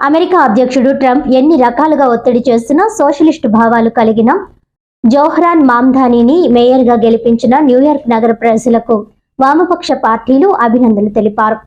America అధ్యక్షుడు Trump ఎన్ని రకాలుగా ఒత్తిడి చేస్తున్నా సోషలిస్టు భావాలు కలిగిన జోహ్రాన్ మామ్ధానీని మేయర్గా గెలిపించిన న్యూయార్క్ నగర ప్రజలకు వామపక్ష పార్టీలు అభినందనలు తెలిపారు.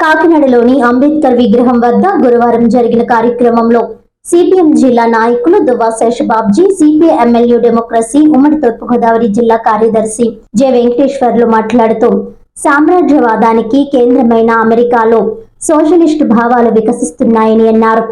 కాకినాడలోని అంబేద్కర్ విగ్రహం వద్ద గురువారం జరిగిన కార్యక్రమంలో సిపిఎం జిల్లా నాయకులు Duvva Seshababji CPI MLA democracy ఉమ్మడి తూర్పుగోదావరి జిల్లా కార్యదర్శి జె వెంకటేశ్వర్లు మాట్లాడుతూ సామ్రాజ్యవాదానికి కేంద్రమైన అమెరికాలో సోషలిస్టు భావాలు వికసిస్తున్నాయని అన్నారు.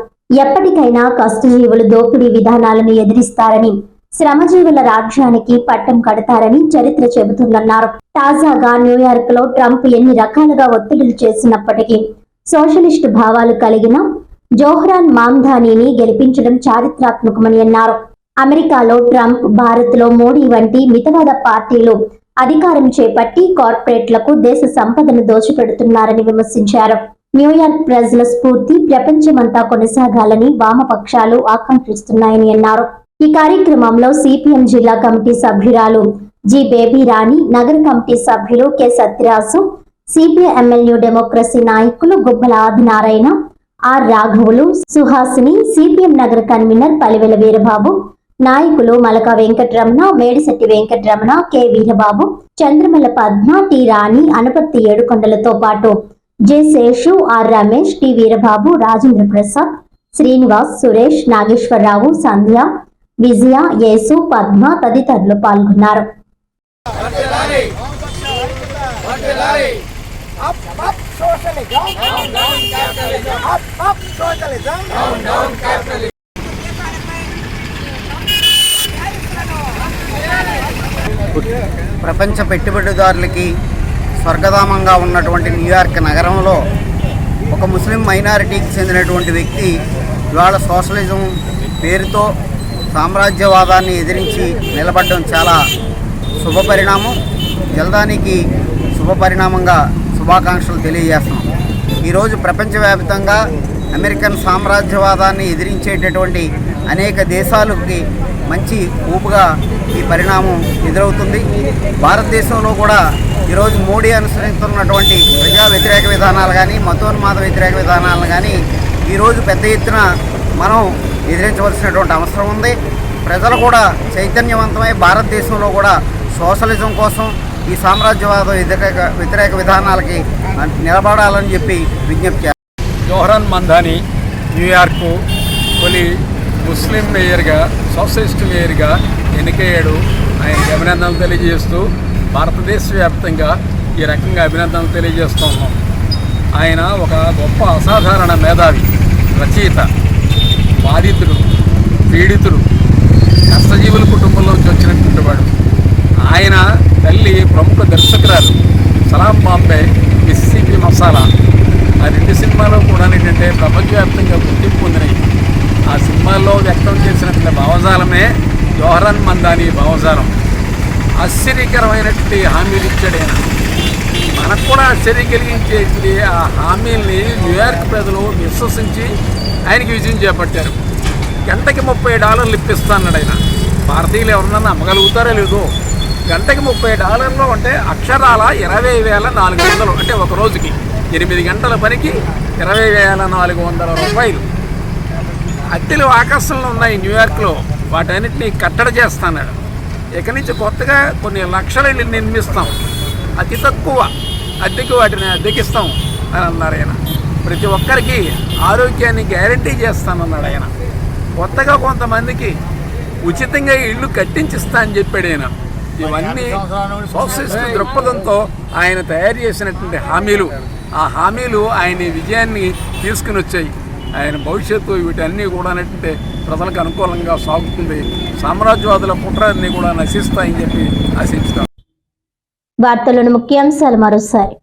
ఎప్పటికైనా కష్టజీవులు దోపిడీ విధానాలను ఎదిరిస్తారని శ్రమజీవుల రాజ్యానికి పట్టం కడతారని చరిత్ర చెబుతుందన్నారు. తాజాగా న్యూయార్క్లో ట్రంప్ ఎన్ని రకాలుగా ఒత్తిడులు చేసినప్పటికీ సోషలిస్టు భావాలు కలిగిన జోహ్రాన్ మామ్ధానీని గెలిపించడం చారిత్రాత్మకమని అన్నారు. అమెరికాలో ట్రంప్ భారత్లో మోడీ వంటి మితవాద పార్టీలు అధికారం చేపట్టి కార్పొరేట్లకు దేశ సంపదను దోచిపెడుతున్నారని విమర్శించారు. న్యూయార్క్ ప్రజల స్ఫూర్తి ప్రపంచమంతా కొనసాగాలని వామపక్షాలు ఆకాంక్షిస్తున్నాయని అన్నారు. ఈ కార్యక్రమంలో సిపిఎం జిల్లా కమిటీ సభ్యురాలు జి బేబీ రాణి నగర కమిటీ సభ్యులు K Satyaraju CPI MLA democracy నాయకులు గుబ్బల ఆదినారాయణ ఆర్ రాఘవులు సుహాసిని సిపిఎం నగర కన్వీనర్ పలివెల వీరబాబు నాయకులు మలక వెంకటరమణ మేడిశెట్టి వెంకటరమణ కె. వీరబాబు చంద్రమల పద్మ టి. రాణి అనపర్తి ఏడుకొండలతో పాటు J. Seshu R. Ramesh T. Veerababu Rajendra Prasad Srinivas Suresh Nageswara Rao Sandhya Vijaya Yesu Padma తదితరులు పాల్గొన్నారు. ప్రపంచ పెట్టుబడిదారులకి స్వర్గధామంగా ఉన్నటువంటి న్యూయార్క్ నగరంలో ఒక ముస్లిం మైనారిటీకి చెందినటువంటి వ్యక్తి ఇవాళ సోషలిజం పేరుతో సామ్రాజ్యవాదాన్ని ఎదిరించి నిలబడడం చాలా శుభపరిణామం. జల్దానికి శుభపరిణామంగా శుభాకాంక్షలు తెలియజేస్తున్నాం. ఈరోజు ప్రపంచవ్యాప్తంగా అమెరికన్ సామ్రాజ్యవాదాన్ని ఎదిరించేటటువంటి అనేక దేశాలకి మంచి ఊపుగా ఈ పరిణామం ఎదురవుతుంది. భారతదేశంలో కూడా ఈరోజు మోడీ అనుసరిస్తున్నటువంటి ప్రజా వ్యతిరేక విధానాలు కానీ మతోన్మాద వ్యతిరేక విధానాలను కానీ ఈరోజు పెద్ద ఎత్తున మనం ఎదిరించవలసినటువంటి అవసరం ఉంది. ప్రజలు కూడా చైతన్యవంతమై భారతదేశంలో కూడా సోషలిజం కోసం ఈ సామ్రాజ్యవాద వ్యతిరేక వ్యతిరేక విధానాలకి నిలబడాలని చెప్పి విజ్ఞప్తి జోహరన్ జోహరాన్ మందాని న్యూయార్కు తొలి ముస్లిం మేయర్గా సోషలిస్ట్ మేయర్గా ఎన్నికయ్యాడు. ఆయనకి అభినందనలు తెలియజేస్తూ భారతదేశ వ్యాప్తంగా ఈ రకంగా అభినందనలు తెలియజేస్తూ ఉన్నాం. ఆయన ఒక గొప్ప అసాధారణ మేధావి రచయిత బాధితుడు పీడితుడు కష్టజీవుల కుటుంబంలోంచి వచ్చినటువంటి వాడు. ఆయన తల్లి ప్రముఖ దర్శకురాలు సలాం బాంబే మిస్సిపి మసాలా. ఆ రెండు సినిమాలు కూడా ఏంటంటే ప్రపంచవ్యాప్తంగా గుర్తింపు పొందినాయి ఆ సినిమాల్లో వ్యక్తం చేసినటువంటి భావజాలమే జోహరన్ మందాని భావజాలం. ఆశ్చర్యకరమైనటువంటి హామీలు ఇచ్చాడైనా మనకు కూడా ఆశ్చర్యం కలిగించేది ఆ హామీల్ని న్యూయార్క్ ప్రజలు విశ్వసించి ఆయనకి విజయం చేపట్టారు. గంటకి ముప్పై డాలర్లు ఇప్పిస్తాన్నాడు ఆయన. భారతీయులు ఎవరన్నా నమ్మగలుగుతారో లేదో. గంటకి ముప్పై డాలర్లు అంటే అక్షరాల ఇరవై వేల నాలుగు వందలు అంటే ఒక రోజుకి. ఎనిమిది గంటల పనికి ఇరవై వేల నాలుగు వందల రూపాయలు. అద్దెలు ఆకాశంలో ఉన్నాయి న్యూయార్క్లో వాటన్నిటిని కట్టడి చేస్తాన్నాడు ఇక నుంచి కొత్తగా కొన్ని లక్షల ఇళ్ళు నిర్మిస్తాం. అతి తక్కువ అద్దెకి వాటిని అద్దెకిస్తాం అని అన్నారు ఆయన. ప్రతి ఒక్కరికి ఆరోగ్యాన్ని గ్యారంటీ చేస్తానన్నాడు ఆయన. కొత్తగా కొంతమందికి ఉచితంగా ఇల్లు కట్టించిస్తా అని చెప్పాడు ఆయన. ఇవన్నీ సోషలిస్ట్ దృక్పథంతో ఆయన తయారు చేసినటువంటి హామీలు. ఆ హామీలు ఆయన విజయాన్ని తీసుకుని వచ్చాయి. ఆయన భవిష్యత్తు వీటన్నీ కూడా ఏంటంటే ప్రజలకు అనుకూలంగా సాగుతుంది. సామ్రాజ్యవాదుల కుట్రన్నీ కూడా నశిస్తాయని చెప్పి ఆశించుతాం. వార్తలను ముఖ్యాంశాలు మరోసారి.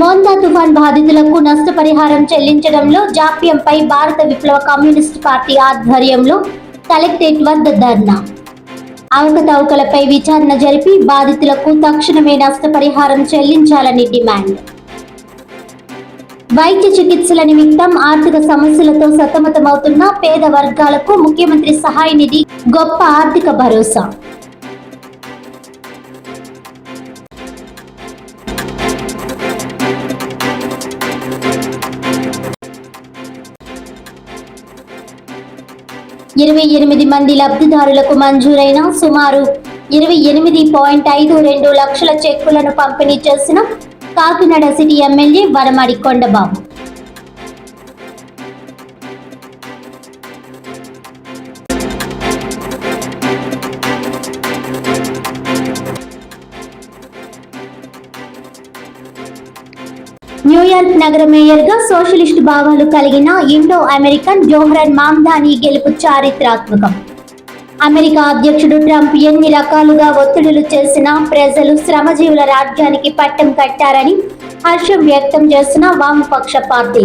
మోందా తుఫాన్ బాధితులకు నష్టపరిహారం చెల్లించడంలో జాప్యంపై భారత విప్లవ కమ్యూనిస్ట్ పార్టీ ఆధ్వర్యంలో కలెక్టరేట్ వద్ద ధర్నా. అవకతవకలపై విచారణ జరిపి బాధితులకు తక్షణమే నష్టపరిహారం చెల్లించాలని డిమాండ్. వైద్య చికిత్సల నిమిత్తం ఆర్థిక సమస్యలతో సతమతమవుతున్న పేద వర్గాలకు ముఖ్యమంత్రి సహాయ నిధి గొప్ప ఆర్థిక భరోసా. ఇరవై ఎనిమిది మంది లబ్ధిదారులకు మంజూరైన సుమారు ఇరవై ఎనిమిది పాయింట్ ఐదు రెండు లక్షల చెక్కులను పంపిణీ చేసిన Kakinada city MLA Vanamadi Kondababu. New York నగర మేయర్గా సోషలిస్టు భావాలు కలిగిన ఇండో అమెరికన్ జోహ్రన్ మామ్దానీ గెలుపు చారిత్రాత్మకం. అమెరికా అధ్యక్షుడు ట్రంప్ ఎన్ని రకాలుగా ఒత్తిడులు చేసినా ప్రజలు శ్రమజీవుల రాజ్యానికి పట్టం కట్టారని హర్షం వ్యక్తం చేసిన వామపక్ష పార్టీ.